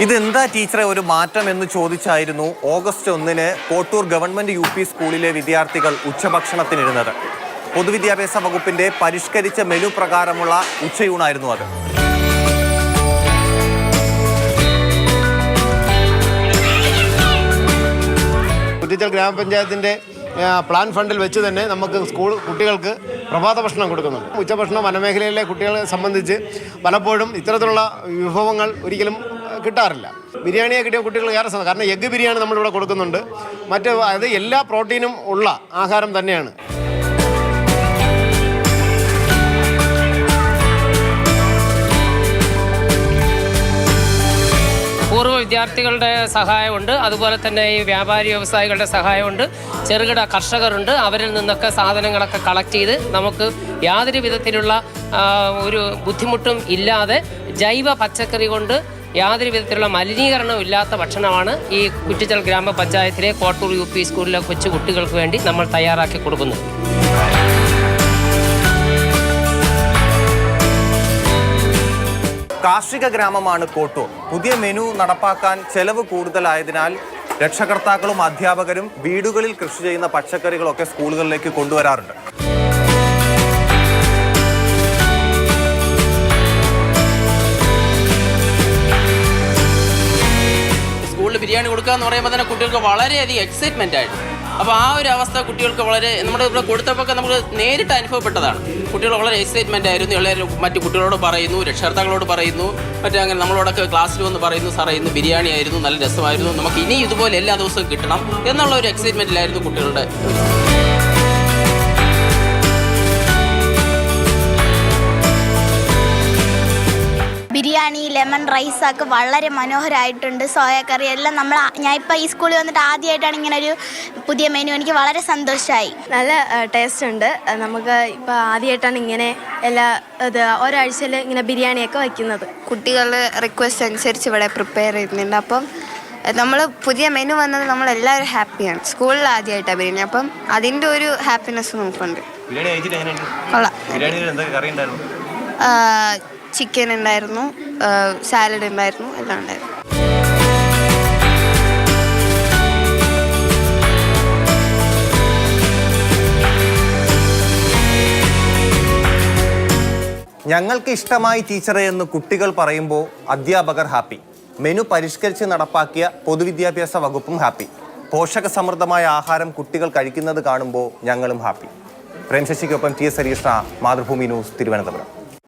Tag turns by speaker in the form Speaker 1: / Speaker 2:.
Speaker 1: ഇതെന്താ ടീച്ചറെ ഒരു മാറ്റം എന്ന് ചോദിച്ചായിരുന്നു ഓഗസ്റ്റ് ഒന്നിന് കോട്ടൂർ ഗവൺമെന്റ് യു പി സ്കൂളിലെ വിദ്യാർത്ഥികൾ ഉച്ചഭക്ഷണത്തിനിരുന്നത്. പൊതുവിദ്യാഭ്യാസ വകുപ്പിന്റെ പരിഷ്കരിച്ച മെനു പ്രകാരമുള്ള ഉച്ചയൂണായിരുന്നു അത്.
Speaker 2: കുറ്റിച്ചൽ ഗ്രാമപഞ്ചായത്തിന്റെ പ്ലാൻ ഫണ്ടിൽ വെച്ച് തന്നെ നമുക്ക് സ്കൂൾ കുട്ടികൾക്ക് പ്രഭാത ഭക്ഷണം കൊടുക്കുന്നുണ്ട്. ഉച്ചഭക്ഷണം വനമേഖലയിലെ കുട്ടികളെ സംബന്ധിച്ച് പലപ്പോഴും ഇത്തരത്തിലുള്ള വിഭവങ്ങൾ ഒരിക്കലും കിട്ടാറില്ല. ബിരിയാണിയെ കിട്ടിയ കുട്ടികൾ ഏറെ സമയം കാരണം എഗ്ഗ് ബിരിയാണി നമ്മളിവിടെ കൊടുക്കുന്നുണ്ട്. മറ്റ് അത് എല്ലാ പ്രോട്ടീനും ഉള്ള ആഹാരം തന്നെയാണ്.
Speaker 3: പൂർവ വിദ്യാർത്ഥികളുടെ സഹായമുണ്ട്. അതുപോലെ തന്നെ ഈ വ്യാപാരി വ്യവസായികളുടെ സഹായമുണ്ട്. ചെറുകിട കർഷകരുണ്ട്. അവരിൽ നിന്നൊക്കെ സാധനങ്ങളൊക്കെ കളക്ട് ചെയ്ത് നമുക്ക് യാതൊരു വിധത്തിലുള്ള ഒരു ബുദ്ധിമുട്ടും ഇല്ലാതെ ജൈവ പച്ചക്കറി കൊണ്ട് യാതൊരു വിധത്തിലുള്ള മലിനീകരണവും ഇല്ലാത്ത ഭക്ഷണമാണ് ഈ കുറ്റിച്ചൽ ഗ്രാമപഞ്ചായത്തിലെ കോട്ടൂർ യു പി സ്കൂളിലെ കൊച്ചു കുട്ടികൾക്ക് വേണ്ടി നമ്മൾ തയ്യാറാക്കി കൊടുക്കുന്നത്.
Speaker 1: കാർഷിക ഗ്രാമമാണ് കോട്ടൂർ. പുതിയ മെനു നടപ്പാക്കാൻ ചെലവ് കൂടുതലായതിനാൽ രക്ഷകർത്താക്കളും അധ്യാപകരും വീടുകളിൽ കൃഷി ചെയ്യുന്ന പച്ചക്കറികളൊക്കെ സ്കൂളുകളിലേക്ക് കൊണ്ടുവരാറുണ്ട്.
Speaker 4: ബിരിയാണി കൊടുക്കുക എന്ന് പറയുമ്പോൾ തന്നെ കുട്ടികൾക്ക് വളരെയധികം എക്സൈറ്റ്മെന്റ് ആയിട്ട്. അപ്പോൾ ആ ഒരു അവസ്ഥ കുട്ടികൾക്ക് വളരെ നമ്മുടെ ഇവിടെ കൊടുത്തപ്പോൾ നമുക്ക് നേരിട്ട് അനുഭവപ്പെട്ടതാണ്. കുട്ടികൾ വളരെ എക്സൈറ്റ്മെന്റ് ആയിരുന്നു. എല്ലാവരും മറ്റു കുട്ടികളോട് പറയുന്നു രക്ഷകർത്താക്കളോട് പറയുന്നു മറ്റേ അങ്ങനെ നമ്മളോടൊക്കെ ക്ലാസ്സിൽ വന്ന് പറയുന്നു സാറേ ഇന്ന് ബിരിയാണി ആയിരുന്നു നല്ല രസമായിരുന്നു. നമുക്ക് ഇനി ഇതുപോലെ എല്ലാ ദിവസവും കിട്ടണം എന്നുള്ള ഒരു എക്സൈറ്റ്മെന്റിലായിരുന്നു കുട്ടികളുടെ
Speaker 5: ലെമൺ റൈസ് ഒക്കെ വളരെ മനോഹരമായിട്ടുണ്ട് സോയ കറി എല്ലാം നമ്മൾ ഞാൻ ഇപ്പോൾ ഈ സ്കൂളിൽ വന്നിട്ട് ആദ്യമായിട്ടാണ് ഇങ്ങനെ ഒരു പുതിയ മെനു എനിക്ക് വളരെ സന്തോഷമായി
Speaker 6: നല്ല ടേസ്റ്റ് ഉണ്ട്. നമുക്ക് ഇപ്പോൾ ആദ്യമായിട്ടാണ് ഇങ്ങനെ എല്ലാ ഇത് ഒരാഴ്ചയിൽ ഇങ്ങനെ ബിരിയാണിയൊക്കെ വയ്ക്കുന്നത്.
Speaker 7: കുട്ടികളുടെ റിക്വസ്റ്റ് അനുസരിച്ച് ഇവിടെ പ്രിപ്പയർ ചെയ്യുന്നുണ്ട്. അപ്പം നമ്മൾ പുതിയ മെനു വന്നത് നമ്മളെല്ലാവരും ഹാപ്പിയാണ് സ്കൂളിൽ ആദ്യമായിട്ടാണ് ബിരിയാണി. അപ്പം അതിന്റെ ഒരു ഹാപ്പിനെസ് നമുക്കുണ്ട്. കൊള്ളാം. ചിക്കൻ ഉണ്ടായിരുന്നു സാലഡ് ഉണ്ടായിരുന്നു എല്ലാം ഉണ്ടായിരുന്നു.
Speaker 1: ഞങ്ങൾക്ക് ഇഷ്ടമായി ടീച്ചറെ എന്ന് കുട്ടികൾ പറയുമ്പോൾ അധ്യാപകർ ഹാപ്പി. മെനു പരിഷ്കരിച്ച് നടപ്പാക്കിയ പൊതുവിദ്യാഭ്യാസ വകുപ്പും ഹാപ്പി. പോഷക സമൃദ്ധമായ ആഹാരം കുട്ടികൾ കഴിക്കുന്നത് കാണുമ്പോൾ ഞങ്ങളും happy. പ്രേംശശിക്കൊപ്പം T S Harikrishna Mathrubhumi news Thiruvananthapuram.